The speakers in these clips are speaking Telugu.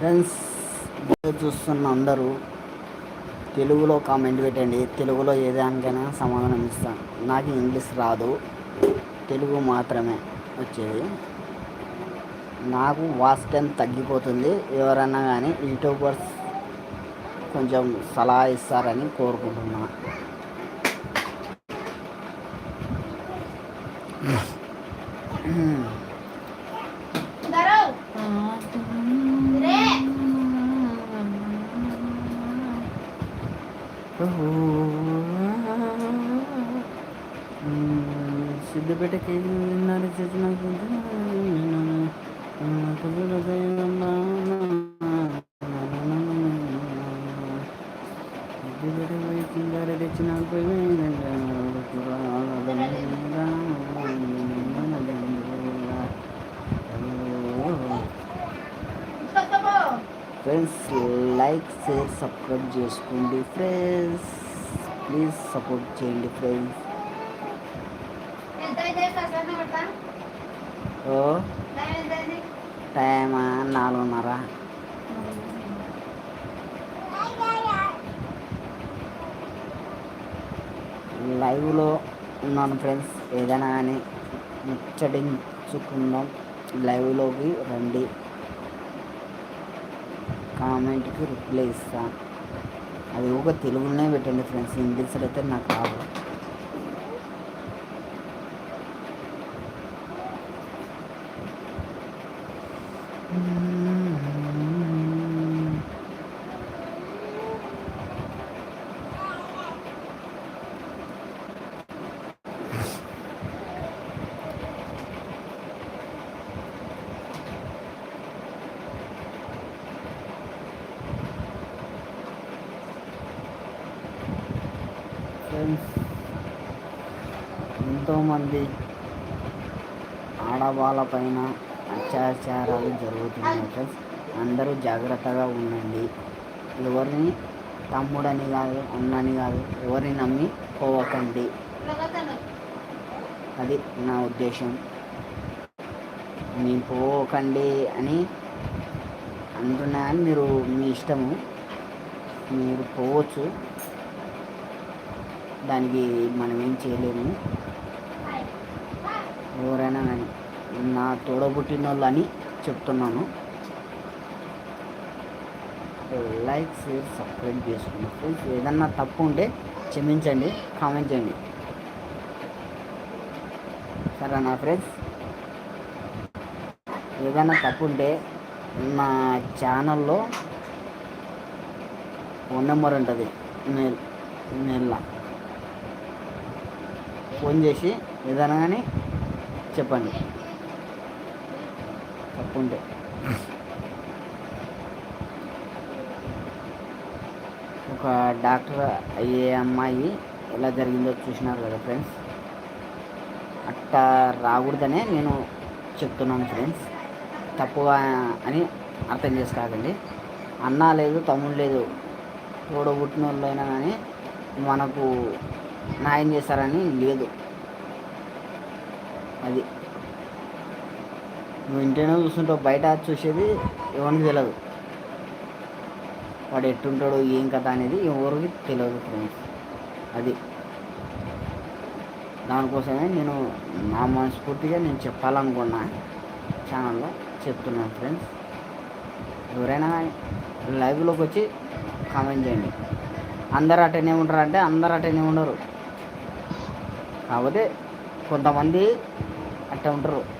ఫ్రెండ్స్ వీడియో చూస్తున్న అందరూ తెలుగులో కామెంట్ పెట్టండి. తెలుగులో ఏదానికైనా సమాధానం ఇస్తాను నాకు ఇంగ్లీష్ రాదు. తెలుగు మాత్రమే వచ్చేది. నాకు వాచ్ టైం తగ్గిపోతుంది. ఎవరన్నా కానీ యూట్యూబర్స్ కొంచెం సలహా ఇస్తారని కోరుకుంటున్నాను ఫ్రెండ్స్ లైక్ షేర్ సబ్స్క్రైబ్ చేసుకోండి. ఫ్రెండ్స్ ప్లీజ్ సపోర్ట్ చేయండి ఫ్రెండ్స్ ఓ? టైమా? నాలుగున్నర. లైవ్లో ఉన్నాను ఫ్రెండ్స్. ఏదైనా అని ముచ్చటించుకుందాం. లైవ్లోకి రండి. కామెంట్కి రిప్లై ఇస్తాను అది ఒక తెలుగులోనే పెట్టండి ఫ్రెండ్స్. ఇంగ్లీష్లో అయితే నాకు కావాలి ఫ్రెండ్స్ ఎంతోమంది పైన అత్యాచారాలు జరుగుతున్నాయి ఫ్రెండ్స్. అందరూ జాగ్రత్తగా ఉండండి. ఎవరిని తమ్ముడని కాదు అన్నని కాదు ఎవరిని నమ్మి పోవకండి. అది నా ఉద్దేశం. నేను పోకండి అని అంటున్నా కానీ మీరు మీ ఇష్టము. మీరు పోవచ్చు. దానికి మనం ఏం చేయలేము. ఎవరైనా కానీ. నా తోడబుట్టిన వాళ్ళు అని చెప్తున్నాను. లైక్ షేర్ సబ్స్క్రైబ్ చేసుకున్నాను ఫ్రెండ్స్ ఏదన్నా తప్పు ఉంటే క్షమించండి కామెంట్ చేయండి. సరేనా ఫ్రెండ్స్? ఏదైనా తప్పు ఉంటే నా ఛానల్లో ఫోన్ నెంబర్ ఉంటుంది. మెయిల్ మెయిల్లో ఫోన్ చేసి ఏదైనా కానీ చెప్పండి. తప్పంటే ఒక డాక్టర్ అయ్యే అమ్మాయి ఎలా జరిగిందో చూసినారు కదా ఫ్రెండ్స్. అట్టా రాకూడదనే నేను చెప్తున్నాను ఫ్రెండ్స్. తప్పుగా అని అర్థం చేసుకోకండి. అన్న లేదు తమ్ముడు లేదు. తోడబుట్టిన వాళ్ళు అయినా కానీ మనకు న్యాయం చేస్తారని లేదు. అది. నువ్వు ఇంటనే చూస్తుంటావు బయట చూసేది ఎవరికి తెలియదు వాడు ఎట్టుంటాడు ఏం కథ అనేది ఎవరికి తెలియదు ఫ్రెండ్స్ అది. దానికోసమే నేను నా మనస్ఫూర్తిగా నేను చెప్పాలనుకున్నా ఛానల్లో చెప్తున్నాను ఫ్రెండ్స్ ఎవరైనా లైవ్లోకి వచ్చి కామెంట్ చేయండి. అందరు అటెనే ఉంటారు అంటే అందరు అటెనే ఉండరు. కాకపోతే కొంతమంది అట్ట ఉంటారు.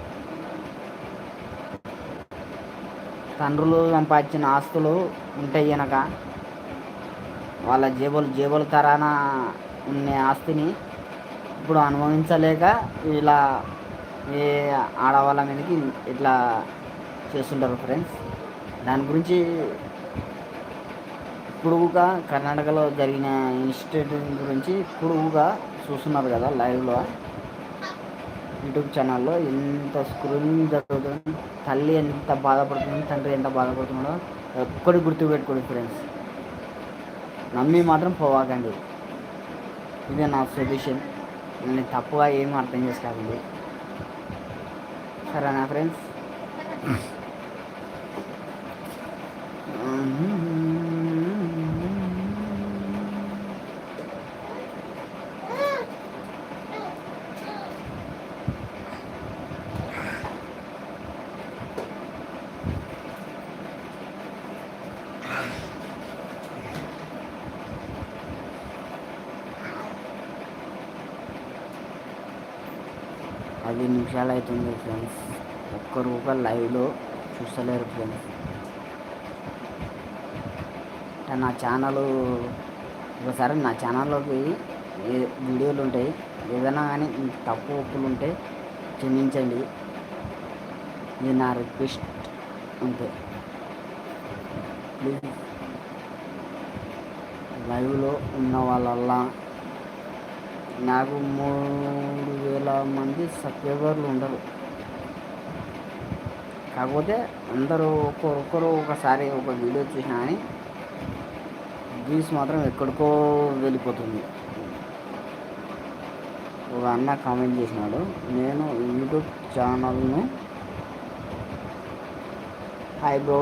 తండ్రులు సంపాదించిన ఆస్తులు ఉంటాయి కనుక వాళ్ళ జేబులు జేబుల తరాన ఉన్న ఆస్తిని ఇప్పుడు అనుభవించలేక ఇలా ఏ ఆడవాళ్ళ మీదకి ఇట్లా చేస్తుంటారు ఫ్రెండ్స్. దాని గురించి పొడుగుగా కర్ణాటకలో జరిగిన ఇన్స్టిట్యూట్ గురించి పొడుగుగా చూస్తున్నారు కదా లైవ్లో. యూట్యూబ్ ఛానల్లో ఎంత స్క్రోలింగ్ జరుగుతుంది తల్లి ఎంత బాధపడుతుంది తండ్రి ఎంత బాధపడుతున్నాడో ఎక్కడి గుర్తుపెట్టుకోండి ఫ్రెండ్స్. నమ్మి మాత్రం పోవాకండి. ఇదే నా సొల్యూషన్ నేను తప్పుగా ఏం అర్థం చేసుకోకండి. సరేనా ఫ్రెండ్స్? పది అవుతుంది ఫ్రెండ్స్ ఒక్కరు ఒక లైవ్లో చూస్తలేరు ఫ్రెండ్స్ నా ఛానల్ ఒకసారి నా ఛానల్లోకి వీడియోలు ఉంటాయి. ఏదైనా కానీ తప్పు ఒప్పులు ఉంటే క్షమించండి. ఇది నా రిక్వెస్ట్ అంతే. ప్లీజ్ లైవ్లో ఉన్న వాళ్ళల్లా నాకు మూడు వేల మంది సబ్స్క్రైబర్లు ఉండరు. కాకపోతే అందరూ ఒక్కొక్కరు ఒకసారి ఒక వీడియో చూసినా కానీ వ్యూస్ మాత్రం ఎక్కడికో వెళ్ళిపోతుంది. ఒక అన్న కామెంట్ చేసినాడు నేను యూట్యూబ్ ఛానల్ను హాయ్ బ్రో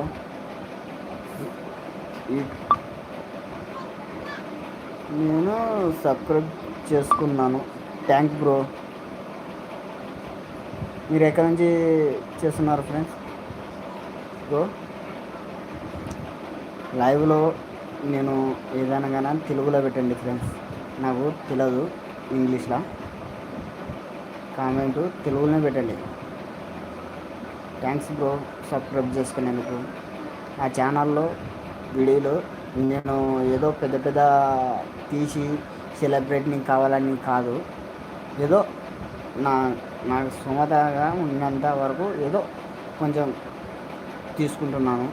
నేను సబ్స్క్రైబ్ చేసుకున్నాను. థ్యాంక్ బ్రో మీరు ఎక్కడి నుంచి చేస్తున్నారు ఫ్రెండ్స్ బ్రో లైవ్లో నేను ఏదైనా కానీ తెలుగులో పెట్టండి ఫ్రెండ్స్ నాకు తెలియదు ఇంగ్లీష్లో కామెంటు తెలుగులోనే పెట్టండి. థ్యాంక్స్ బ్రో సబ్స్క్రైబ్ చేసుకునేందుకు. ఆ ఛానల్లో వీడియోలో నేను ఏదో పెద్ద పెద్ద తీసి సెలబ్రిటీని కావాలని కాదు. ఏదో నా నాకు సుమతగా ఉన్నంత వరకు ఏదో కొంచెం తీసుకుంటున్నాను.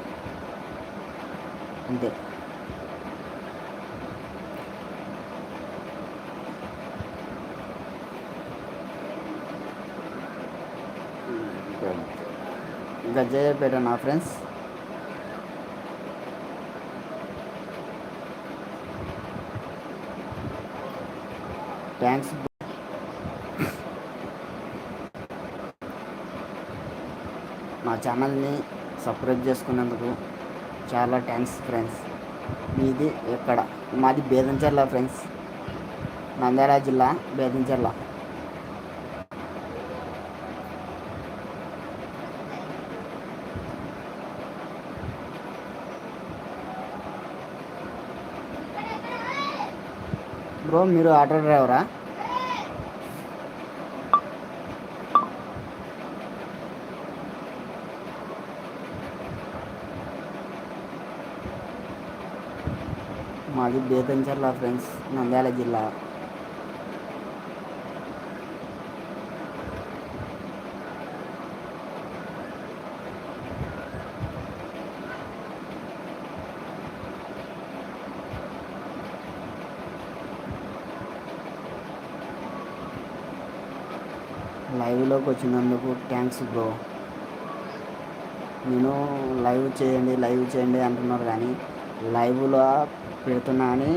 అంతే. గజ్జయ్యపేట నా ఫ్రెండ్స్. థ్యాంక్స్ మా ఛానల్ని సబ్స్క్రైబ్ చేసుకున్నందుకు చాలా థ్యాంక్స్ ఫ్రెండ్స్ మీది ఎక్కడ? మాది బేదంచెర్ల ఫ్రెండ్స్ నంద్యాల జిల్లా బేదంచెర్ల. బ్రో మీరు ఆటో డ్రైవరా? మాది బేతంచర్ల ఫ్రెండ్స్ నంద్యాల జిల్లా. లైవ్లోకి వచ్చినందుకు థ్యాంక్స్ బ్రో. నేను లైవ్ చేయండి లైవ్ చేయండి అంటున్నారు కానీ లైవ్లో పెడుతున్నా అని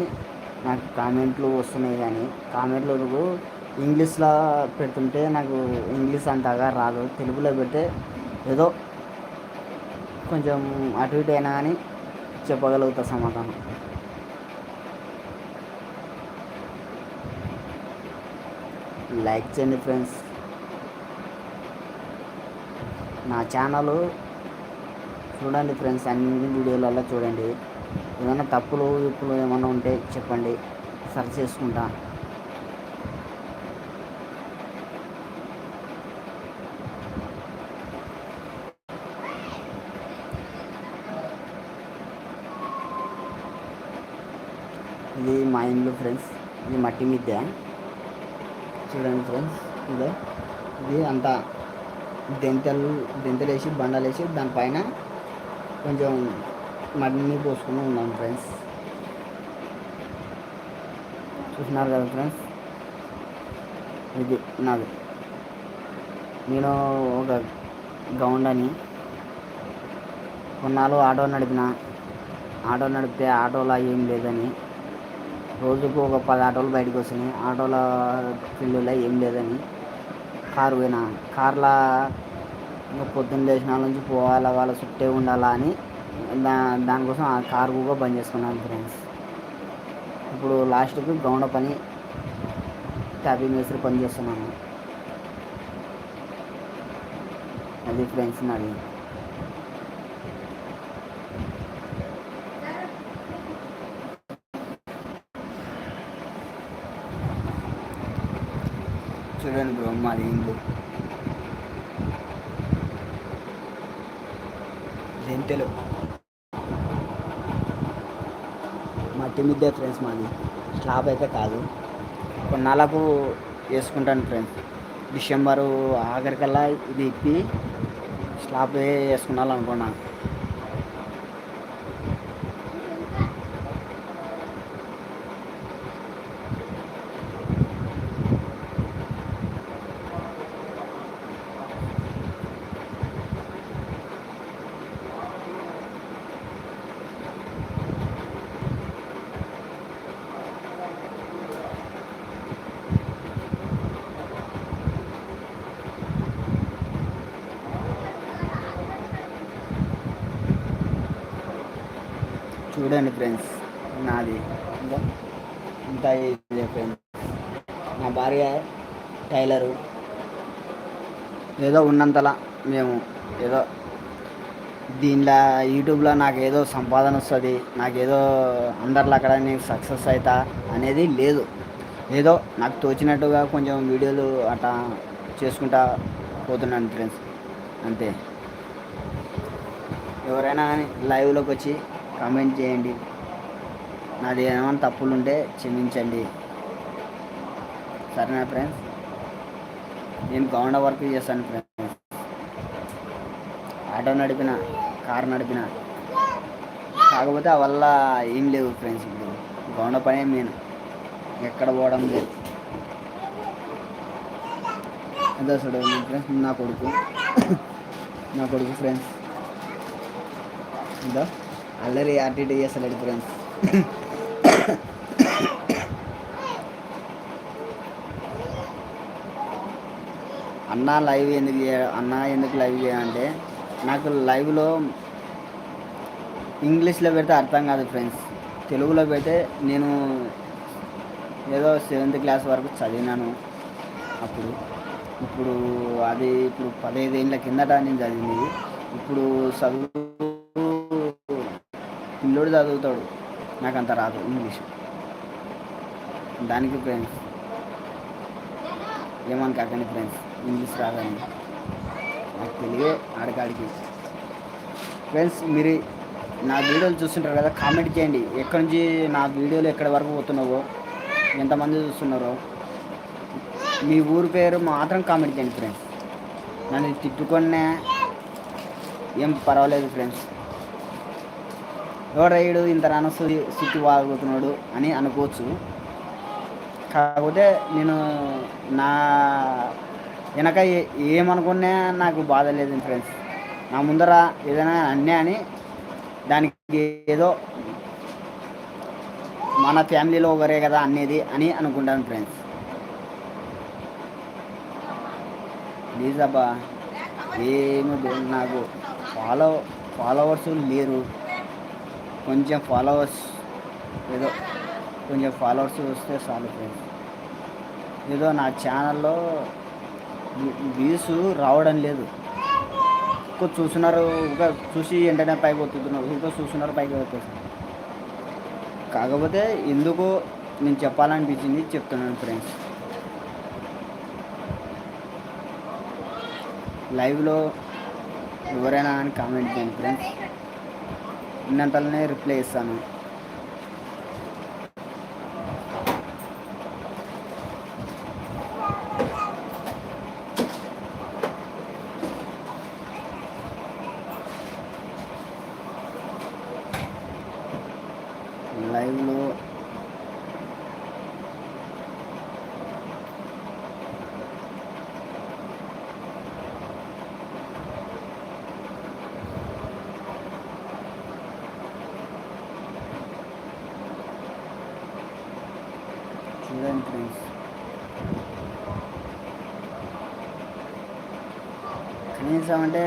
నాకు కామెంట్లు వస్తున్నాయి కానీ కామెంట్లు ఇంగ్లీష్లో పెడుతుంటే నాకు ఇంగ్లీష్ అంతగా రాదు. తెలుగులో పెడితే ఏదో కొంచెం అటు ఇటు అయినా కానీ చెప్పగలుగుతా సమాధానం. లైక్ చేయండి ఫ్రెండ్స్. నా ఛానల్ చూడండి ఫ్రెండ్స్ అన్ని వీడియోలలో చూడండి. ఏమైనా తప్పులు ఇప్పులు ఏమైనా ఉంటే చెప్పండి. సరి చేసుకుంటా. ఇది మా ఇంట్లో ఫ్రెండ్స్ ఇది మట్టి మిద్దె. చూడండి ఫ్రెండ్స్ ఇదే. ఇది అంతా దెంతలు దెంతలు వేసి బండలు వేసి దానిపైన కొంచెం మడిని పోసుకుని ఉన్నాం ఫ్రెండ్స్. చూసినారు కదా ఫ్రెండ్స్? ఇది నాది. నేను ఒక గౌండ్ అని కొన్నాళ్ళు ఆటో నడిపిన. ఆటో నడిపితే ఆటోలో ఏం లేదని. రోజుకు ఒక పది ఆటోలు బయటకు వస్తున్నాయి. ఆటోల ఫీల్డ్లో ఏం లేదని. కారు పోయినా. కార్లో ఇంకా పొద్దున్న లేచిన నుంచి పోవాలా వాళ్ళ చుట్టే ఉండాలా అని దా దానికోసం ఆ కార్ కూడా బంద్ చేసుకున్నాను ఫ్రెండ్స్. ఇప్పుడు లాస్ట్కి గౌండ పని ట్యాపింగ్ మేస్త్రి పని చేస్తున్నాను అది ఫ్రెండ్స్ నాది. సెవెన్ బ్రో మాది ఇల్లు రెంటెలు మట్టి మిద్దే ఫ్రెండ్స్ మాది. స్లాబ్ అయితే కాదు. కొన్నాళ్ళకు వేసుకుంటాను ఫ్రెండ్స్ డిసెంబరు ఆఖరికల్లా ఇది ఇప్పి స్లాబ్ వేసుకున్నాను చూడండి ఫ్రెండ్స్ నాది. ఇంత ఇదే ఫ్రెండ్స్ నా భార్య టైలరు. ఏదో ఉన్నంతలా మేము ఏదో దీనిలో యూట్యూబ్లో నాకు ఏదో సంపాదన వస్తుంది నాకేదో అందరిలో అక్కడ నేను సక్సెస్ అవుతా అనేది లేదు. ఏదో నాకు తోచినట్టుగా కొంచెం వీడియోలు అట్లా చేసుకుంటా పోతున్నాను ఫ్రెండ్స్ అంతే. ఎవరైనా కానీ లైవ్లోకి వచ్చి కామెంట్ చేయండి. నాది ఏమైనా తప్పులు ఉంటే క్షమించండి. సరేనా ఫ్రెండ్స్? నేను గౌండ వర్క్ చేస్తాను ఫ్రెండ్స్. ఆటో నడిపిన కారు నడిపిన. కాకపోతే ఆ వల్ల ఏం లేవు ఫ్రెండ్స్ ఇప్పుడు. గవర్నమెంట్ పనే నేను ఎక్కడ పోవడం లేదు. అదే చూడు ఫ్రెండ్స్ నా కొడుకు. నా కొడుకు ఫ్రెండ్స్. ఇదో. అల్లరి యాక్టివిటీ చేస్తలేడు ఫ్రెండ్స్. అన్న లైవ్ ఎందుకు చేయ అన్న ఎందుకు లైవ్ చేయాలంటే నాకు లైవ్లో ఇంగ్లీష్లో పెడితే అర్థం కాదు ఫ్రెండ్స్. తెలుగులో పెడితే నేను ఏదో సెవెంత్ క్లాస్ వరకు చదివినాను అప్పుడు. ఇప్పుడు అది ఇప్పుడు పదహైదు ఏళ్ళ కిందట నేను చదివినది ఇప్పుడు చదువు పిల్లోడు చదువుతాడు. నాకు అంత రాదు ఇంగ్లీష్. దానికి ఫ్రెండ్స్ ఏమని కాకండి ఫ్రెండ్స్ ఇంగ్లీష్ రాదని. నాకు తెలియే ఆడకాడికి ఫ్రెండ్స్ మీరు నా వీడియోలు చూస్తుంటారు కదా కామెంట్ చేయండి. ఎక్కడి నుంచి నా వీడియోలు ఎక్కడి వరకు పోతున్నావో ఎంతమంది చూస్తున్నారో. మీ ఊరి పేరు మాత్రం కామెంట్ చేయండి ఫ్రెండ్స్ నన్ను తిట్టుకునే ఏం పర్వాలేదు ఫ్రెండ్స్ ఎవరైడు ఇంత రాన సుత్తి వాగుతున్నాడు అని అనుకోవచ్చు. కాకపోతే నేను నా వెనక ఏమనుకున్నా నాకు బాధ లేదు ఫ్రెండ్స్ నా ముందర ఏదైనా అన్నీ అని దానికి ఏదో మన ఫ్యామిలీలో ఒకరే కదా అనేది అని అనుకుంటాను ఫ్రెండ్స్ ప్లీజ్ అబ్బా ఏమి నాకు. ఫాలో ఫాలోవర్స్ లేరు. కొంచెం ఫాలోవర్స్ ఏదో కొంచెం ఫాలోవర్స్ వస్తే చాలు ఫ్రెండ్స్ ఏదో నా ఛానల్లో వ్యూస్ రావడం లేదు. ఎక్కువ చూస్తున్నారు ఇంకా చూసి వెంటనే పైకి వస్తున్నారు ఇంకా చూస్తున్నారు పైకి వచ్చేసారు కాకపోతే ఎందుకు నేను చెప్పాలనిపించింది చెప్తున్నాను ఫ్రెండ్స్ లైవ్లో ఎవరైనా అని కామెంట్ చేయండి ఫ్రెండ్స్ ఉన్నంతలోనే రిప్లై ఇస్తాను లైవ్లో చూడండి ఫ్రెండ్స్ కనీసం అంటే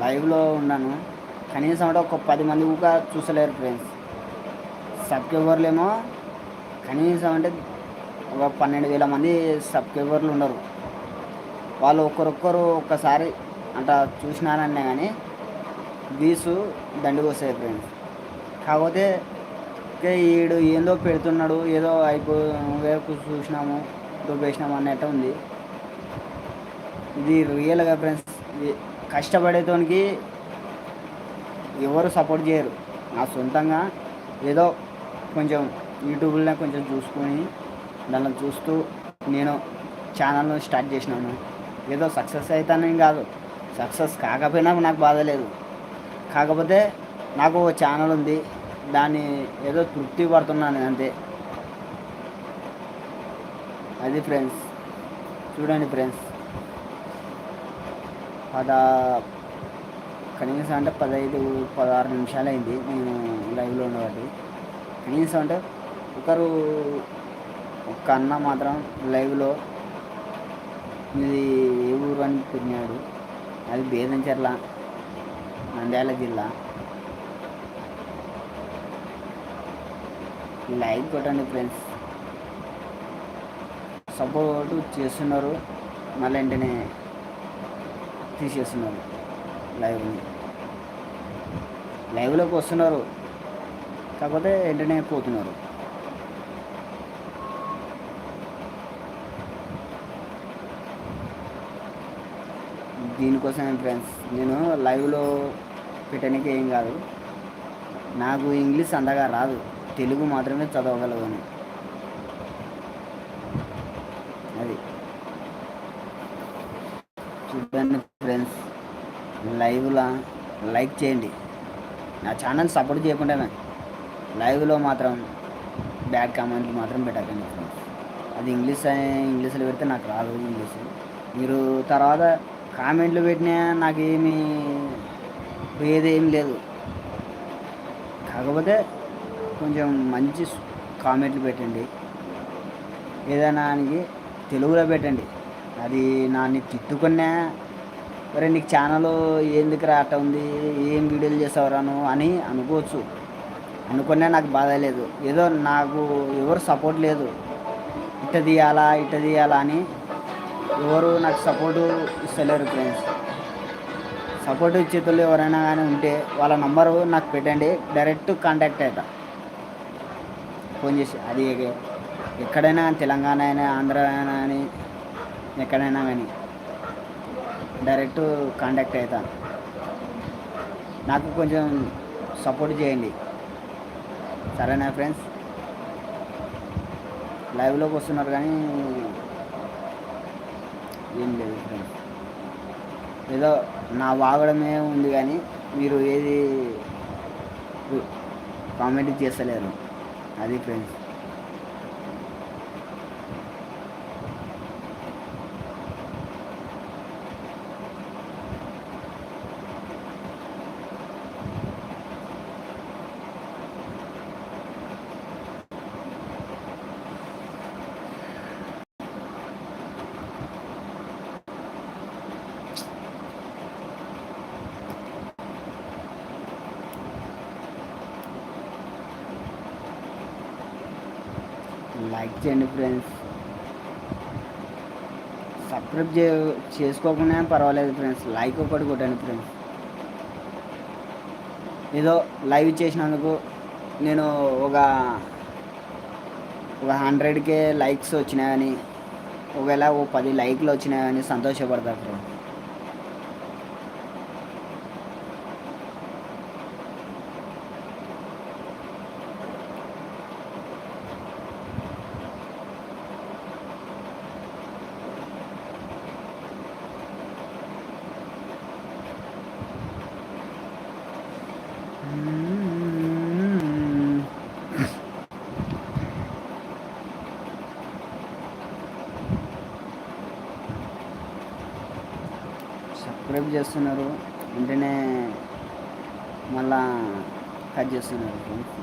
లైవ్లో ఉన్నాను. కనీసం అంటే ఒక పది మంది కూడా చూసలేరు ఫ్రెండ్స్. సబ్స్క్రైబర్లేమో కనీసం అంటే ఒక పన్నెండు వేల మంది సబ్స్క్రైబర్లు ఉండరు. వాళ్ళు ఒక్కరొక్కరు ఒక్కసారి అంట చూసినారన్నా కానీ వీసు దండికి వస్తాయి ఫ్రెండ్స్. కాకపోతే ఈడు ఏందో పెడుతున్నాడు ఏదో అయిపో వేపు చూసినాము దుబ్బేసినాము అన్నట్టు ఉంది. ఇది రియల్గా ఫ్రెండ్స్ ఇది కష్టపడేతోనికి ఎవరు సపోర్ట్ చేయరు. నా సొంతంగా ఏదో కొంచెం యూట్యూబ్లో కొంచెం చూసుకొని దానిలో చూస్తూ నేను ఛానల్ను స్టార్ట్ చేసినాను. ఏదో సక్సెస్ అవుతానని కాదు. సక్సెస్ కాకపోయినా నాకు బాధ లేదు. కాకపోతే నాకు ఓ ఛానల్ ఉంది. దాన్ని ఏదో తృప్తి పడుతున్నాను అంతే. అది ఫ్రెండ్స్ చూడండి ఫ్రెండ్స్ పద కనీసం అంటే పదహైదు పదహారు నిమిషాలు అయింది నేను లైవ్లో ఉండబట్టి కనీసం అంటే ఒకరు ఒక్క అన్న మాత్రం లైవ్లో ఇది ఏ ఊరు అని తిరిగాడు అది బేదంచెర్ల నంద్యాల జిల్లా. లైక్ కొట్టండి ఫ్రెండ్స్. సపోర్ట్ చేస్తున్నారు. మళ్ళీ వెంటనే తీసేస్తున్నారు. లైవ్ని. లైవ్లోకి వస్తున్నారు. కాకపోతే వెంటనే పోతున్నారు. దీనికోసం ఫ్రెండ్స్ నేను లైవ్లో పెట్టడానికి ఏం కాదు. నాకు ఇంగ్లీష్ అంతగా రాదు. తెలుగు మాత్రమే చదవగలను అది చూడండి ఫ్రెండ్స్ లైవ్లో లైక్ చేయండి. నా ఛానల్ సపోర్ట్ చేయకుండా లైవ్లో మాత్రం బ్యాడ్ కామెంట్లు మాత్రం పెట్టకండి ఫ్రెండ్స్ అది ఇంగ్లీష్ ఇంగ్లీష్లో పెడితే నాకు రాదు ఇంగ్లీష్ మీరు తర్వాత కామెంట్లు పెట్టినా నాకేమీ పోయేది లేదు. కాకపోతే కొంచెం మంచి కామెంట్లు పెట్టండి. ఏదైనా తెలుగులో పెట్టండి. అది నాన్ని తిట్టుకున్నా మరి నీకు ఛానల్ ఎందుకు రాట ఉంది? ఏం వీడియోలు చేసావురాను? అని అనుకోవచ్చు. అనుకున్నా నాకు బాధ లేదు. ఏదో నాకు ఎవరు సపోర్ట్ లేదు. ఇట్ట తీయాలా ఇట్ట తీయాలా అని ఎవరు నాకు సపోర్టు ఇస్తలేరు ఫ్రెండ్స్. సపోర్ట్ ఇచ్చేతులు ఎవరైనా కానీ ఉంటే వాళ్ళ నంబరు నాకు పెట్టండి. డైరెక్ట్ కాంటాక్ట్ అవుతా ఫోన్ చేసి అది ఎక్కడైనా తెలంగాణ అయినా ఆంధ్ర అయినా కానీ ఎక్కడైనా కానీ డైరెక్ట్ కాంటాక్ట్ అవుతాను నాకు కొంచెం సపోర్ట్ చేయండి. సరేనా ఫ్రెండ్స్? లైవ్లోకి వస్తున్నారు కానీ ఏం లేదు ఫ్రెండ్స్. ఏదో నా వాగడమే ఉంది కానీ మీరు ఏది కామెంట్ చేస్తలేరు. అది ఫ్రెండ్స్ లైక్ చేయండి ఫ్రెండ్స్ సబ్స్క్రైబ్ చే చేసుకోకుండా పర్వాలేదు ఫ్రెండ్స్ లైక్ ఒకటి కొట్టండి ఫ్రెండ్స్ ఏదో లైవ్ చేసినందుకు నేను ఒక ఒక హండ్రెడ్కే లైక్స్ వచ్చినాయని ఒకవేళ ఓ పది లైక్లు వచ్చినాయని సంతోషపడతాను ఫ్రెండ్స్ సబ్స్క్రైబ్ చేస్తున్నారు. వెంటనే మళ్ళా కట్ చేస్తున్నారు. ఫ్రెండ్స్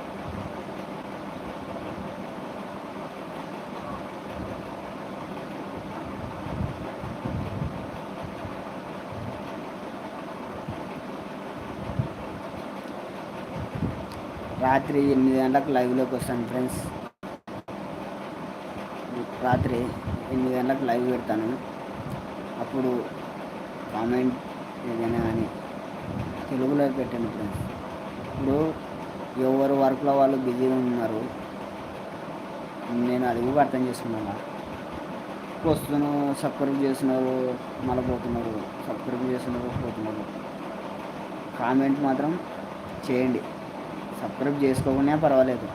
రాత్రి ఎనిమిది గంటలకు లైవ్లోకి వస్తాను ఫ్రెండ్స్ రాత్రి ఎనిమిది గంటలకు లైవ్ పెడతాను. అప్పుడు కామెంట్ ఏదైనా కానీ. తెలుగులో పెట్టాను ఫ్రెండ్స్. ఇప్పుడు ఎవరు వర్క్లో వాళ్ళు బిజీగా ఉన్నారు. నేను అది కూడా అర్థం చేసుకున్నాను. వస్తున్నారు సబ్స్క్రైబ్ చేస్తున్నారు మళ్ళీ పోతున్నారు. సబ్స్క్రైబ్ చేస్తున్నారు పోతున్నారు. కామెంట్ మాత్రం చేయండి. సబ్స్క్రైబ్ చేసుకోకుండా పర్వాలేదు.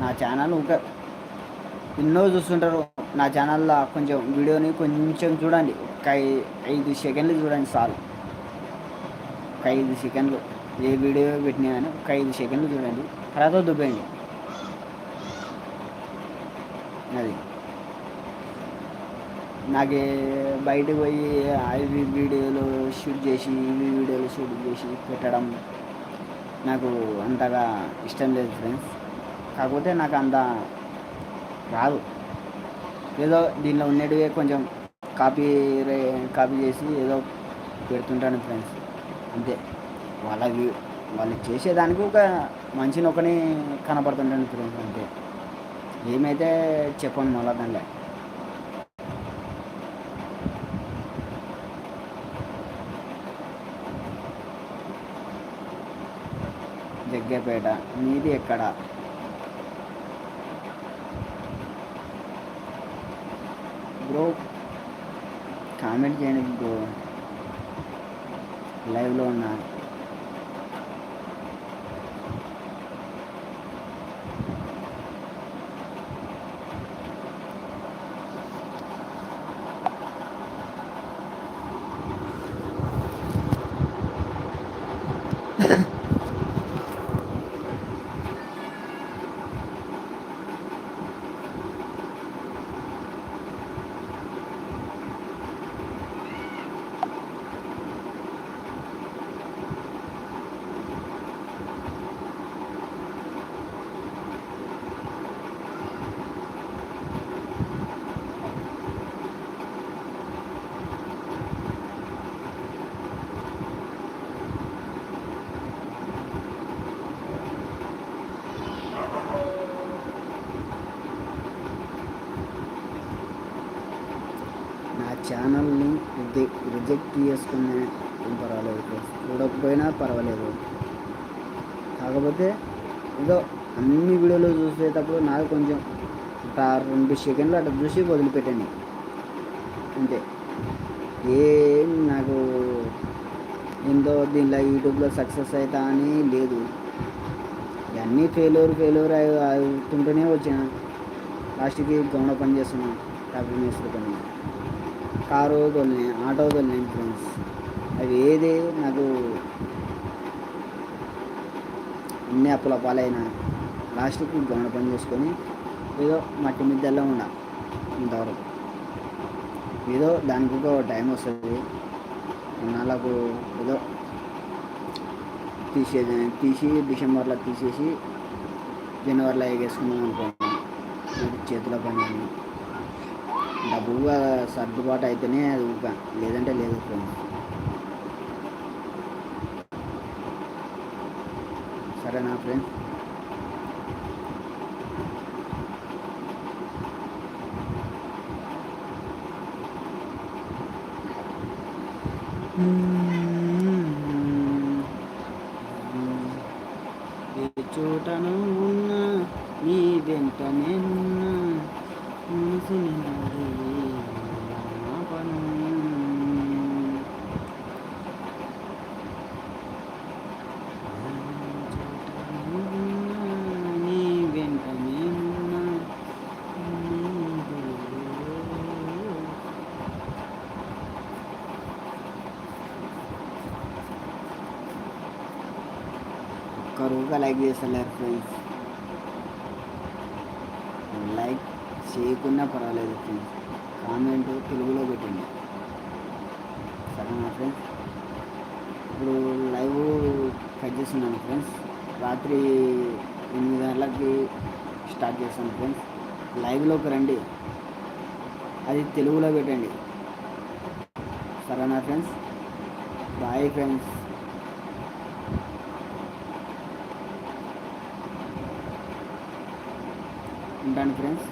నా ఛానల్ ఇంకా ఎన్నో చూస్తుంటారు. నా ఛానల్లో కొంచెం వీడియోని కొంచెం చూడండి. ఒక ఐదు సెకండ్లు చూడండి చాలు. ఒక ఐదు సెకండ్లు. ఏ వీడియో పెట్టినా కానీ ఒక ఐదు సెకండ్లు చూడండి. తర్వాత దుబ్బేయండి. అది. నాకు బయటకు పోయి అవి వీడియోలు షూట్ చేసి ఇవి వీడియోలు షూట్ చేసి పెట్టడం నాకు అంతగా ఇష్టం లేదు ఫ్రెండ్స్ కాకపోతే నాకు అంత రాదు. ఏదో దీనిలో ఉండేటివే కొంచెం కాపీ కాపీ చేసి ఏదో పెడుతుంటాను ఫ్రెండ్స్ అంతే. వాళ్ళకి వాళ్ళు చేసేదానికి ఒక మంచిని ఒకని కనపడుతుంటాను ఫ్రెండ్స్ అంతే. ఏమైతే చెప్పండి మళ్ళా దానిలో. జగ్గేపేట మీది ఎక్కడ? బ్రో కామెంట్ చేయండి బ్రో. లైవ్లో ఉన్నా ఛానల్ని రిజెక్ట్ చేసుకునే పర్వాలేదు చూడకపోయినా పర్వాలేదు. కాకపోతే ఏదో అన్ని వీడియోలు చూసేటప్పుడు నాకు కొంచెం ఒక రెండు సెకండ్లు అట్లా చూసి వదిలిపెట్టండి. అంతే. ఏం నాకు ఏందో దీనిలో యూట్యూబ్లో సక్సెస్ అవుతా అని లేదు. ఇవన్నీ ఫెయిల్యూర్ ఫెయిల్యూర్ అవుతుంటూనే వచ్చిన. లాస్ట్కి గౌన పని చేస్తున్నాను టాపిక్ మేస్త్రి పని కారు తోలినాయి ఆటో తోలినాయి ఫ్రెండ్స్ అవి ఏది నాకు అన్ని అప్పుల పాలైన లాస్ట్కి దొంగ పని చేసుకొని ఏదో మట్టి మిద్దెల్లో ఉండ ఇంతవరకు. ఏదో దానికి ఒక టైం వస్తుంది. నాలకు ఏదో తీసే తీసి డిసెంబర్లో తీసేసి జనవరిలో ఎగేసుకుందాం అనుకుంటున్నాను చేతిలో పని డబ్బుగా సర్దుబాటు అయితేనే అది ఊక లేదంటే లేదు ఫ్రెండ్స్ సరేనా ఫ్రెండ్స్ ఏ ఒక్కరుగా లైక్ చేస్తలేరు ఫ్రెండ్స్ లైక్ చేయకున్నా పర్వాలేదు ఫ్రెండ్స్ కామెంట్ తెలుగులో పెట్టండి. సరేనా ఫ్రెండ్స్ ఇప్పుడు లైవ్ కట్ చేస్తున్నాను ఫ్రెండ్స్ రాత్రి ఎనిమిది గంటలకి స్టార్ట్ చేస్తాను ఫ్రెండ్స్ లైవ్లోకి రండి. అది తెలుగులో పెట్టండి. సరేనా ఫ్రెండ్స్ బాయ్ ఫ్రెండ్స్ ఉంటాను ఫ్రెండ్స్